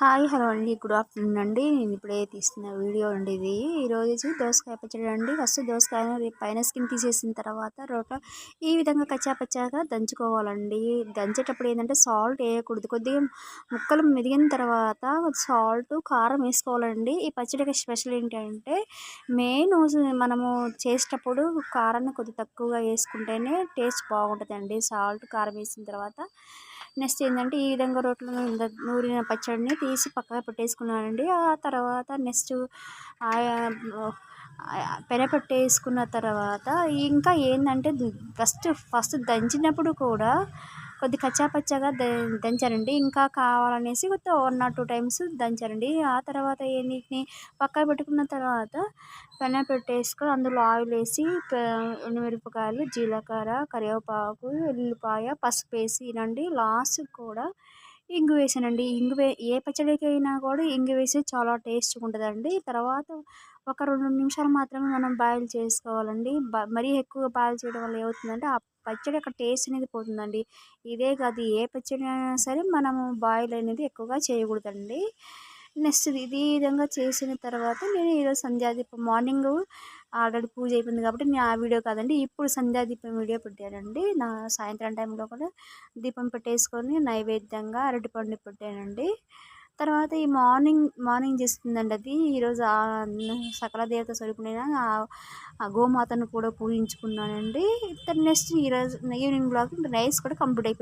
Hi hello అండి. Good afternoon అండి. నేను ఇప్పుడే తీస్తున్న వీడియో అండి ఇది. ఈరోజు దోసకాయ పచ్చడి అండి. ఫస్ట్ దోసకాయను పైన స్కిన్ తీసేసిన తర్వాత రోట ఈ విధంగా కచ్చాపచ్చాగా దంచుకోవాలండి. దంచేటప్పుడు ఏంటంటే సాల్ట్ వేయకూడదు. కొద్దిగా ముక్కలు మెదిగిన తర్వాత సాల్ట్ కారం వేసుకోవాలండి. ఈ పచ్చడికి స్పెషల్ ఏంటంటే మెయిన్ మనము చేసేటప్పుడు కారాన్ని కొద్ది తక్కువగా వేసుకుంటేనే టేస్ట్ బాగుంటుందండి. సాల్ట్ కారం వేసిన తర్వాత నెక్స్ట్ ఏంటంటే ఈ విధంగా రోట్లో నూరిన పచ్చడిని తీసి పక్కన పెట్టేసుకున్నానండి. ఆ తర్వాత నెక్స్ట్ పెనపెట్టేసుకున్న తర్వాత ఇంకా ఏంటంటే ఫస్ట్ ఫస్ట్ దంచినప్పుడు కూడా కొద్ది కచ్చాపచ్చాగా దంచారండి. ఇంకా కావాలనేసి వన్ ఆర్ టూ టైమ్స్ దంచారండి. ఆ తర్వాత ఏంటి పక్క పెట్టుకున్న తర్వాత పెన పెట్టేసుకొని అందులో ఆయిల్ వేసి మిరపకాయలు జీలకర్ర కరివేపాకు ఉల్లిపాయ పసుపు వేసి రండి లాస్ట్ కూడా ఇంగు వేసానండి. ఇంగు వే ఏ పచ్చడికి అయినా కూడా ఇంగు వేసి చాలా టేస్ట్గా ఉంటుందండి తర్వాత ఒక రెండు నిమిషాలు మాత్రమే మనం బాయిల్ చేసుకోవాలండి. మరీ ఎక్కువ బాయిల్ చేయడం వల్ల ఏమవుతుందంటే ఆ పచ్చడి యొక్క టేస్ట్ అనేది పోతుందండి. ఇదే కాదు ఏ పచ్చడి అయినా సరే మనము బాయిల్ అనేది ఎక్కువగా చేయకూడదండి. నెక్స్ట్ ఇది విధంగా చేసిన తర్వాత నేను ఈరోజు సంధ్యాదీపం మార్నింగ్ ఆల్రెడీ పూజ అయిపోయింది కాబట్టి నేను ఆ వీడియో కాదండి ఇప్పుడు సంధ్యాదీపం వీడియో పెట్టానండి. నా సాయంత్రం టైంలో కూడా దీపం పెట్టేసుకొని నైవేద్యంగా అరటిపండు పెట్టానండి. తర్వాత ఈ మార్నింగ్ మార్నింగ్ చేస్తుందండి అది. ఈరోజు సకల దేవత స్వరూపునైనా ఆ గోమాతను కూడా పూజించుకున్నానండి. నెక్స్ట్ ఈరోజు ఈవినింగ్ బ్లాగ్ రైస్ కూడా కంప్లీట్ అయిపోయింది.